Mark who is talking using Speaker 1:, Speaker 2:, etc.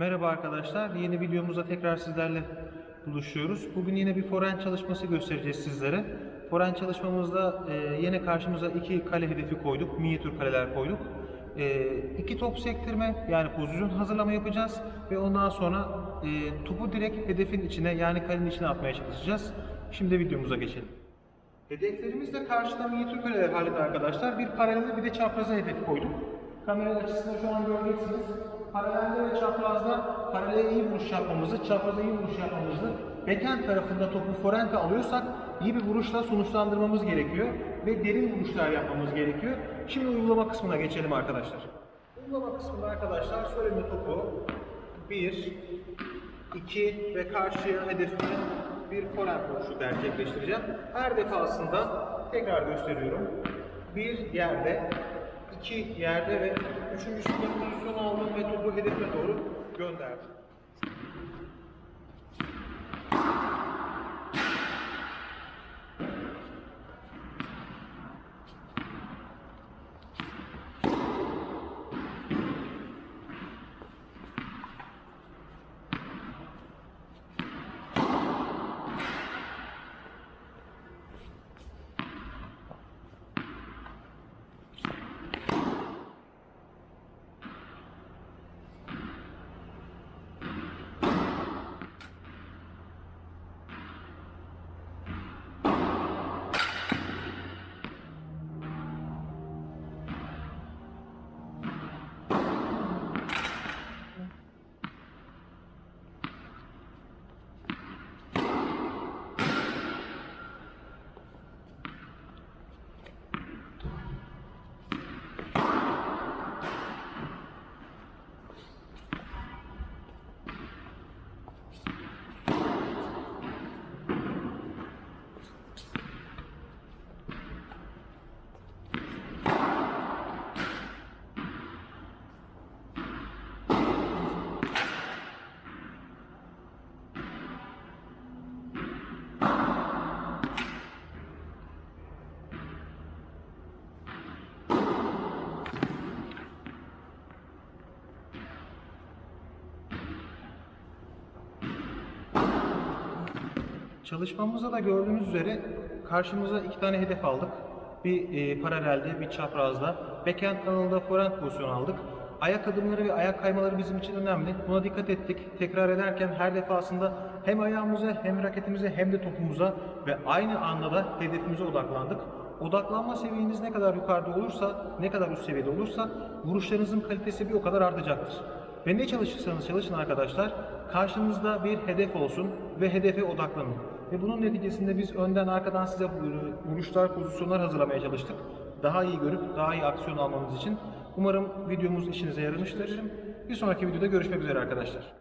Speaker 1: Merhaba arkadaşlar, yeni videomuzda tekrar sizlerle buluşuyoruz. Bugün yine bir foren çalışması göstereceğiz sizlere. Foren çalışmamızda e, yine karşımıza iki kale hedefi koyduk, minyatür kaleler koyduk. E, iki top sektirme yani pozisyon hazırlama yapacağız ve ondan sonra e, topu direkt hedefin içine yani kalenin içine atmaya çalışacağız. Şimdi videomuza geçelim. Hedeflerimiz de karşıda minyatür kaleler halinde arkadaşlar. Bir paralelde bir de çapraza hedef koyduk. Kamera açısında şu an göreceksiniz. Paralelde ve çaprazda paralele iyi vuruş yapmamızı, çapraza iyi vuruş yapmamızı, backhand tarafında topu forente alıyorsak iyi bir vuruşla sonuçlandırmamız gerekiyor ve derin vuruşlar yapmamız gerekiyor. Şimdi uygulama kısmına geçelim arkadaşlar. Uygulama kısmında arkadaşlar söyleme topu 1, 2 ve karşıya hedefine bir forehand vuruşu gerçekleştireceğim. Her defasında tekrar gösteriyorum. Bir yerde, iki yerde ve üçüncüsünde pozisyon aldım ve topu hedefine doğru gönderdim. Çalışmamızda da gördüğünüz üzere karşımıza iki tane hedef aldık. Bir e, paralelde, bir çaprazda. Backhand kanalında forehand pozisyon aldık. Ayak adımları ve ayak kaymaları bizim için önemli. Buna dikkat ettik. Tekrar ederken her defasında hem ayağımıza hem raketimize hem de topumuza ve aynı anda da hedefimize odaklandık. Odaklanma seviyeniz ne kadar yukarıda olursa, ne kadar üst seviyede olursa vuruşlarınızın kalitesi bir o kadar artacaktır. Ve ne çalışırsanız çalışın arkadaşlar, karşınızda bir hedef olsun ve hedefe odaklanın. Ve bunun neticesinde biz önden arkadan size vuruşlar, pozisyonlar hazırlamaya çalıştık. Daha iyi görüp daha iyi aksiyon almanız için. Umarım videomuz işinize yaramıştır. Bir sonraki videoda görüşmek üzere arkadaşlar.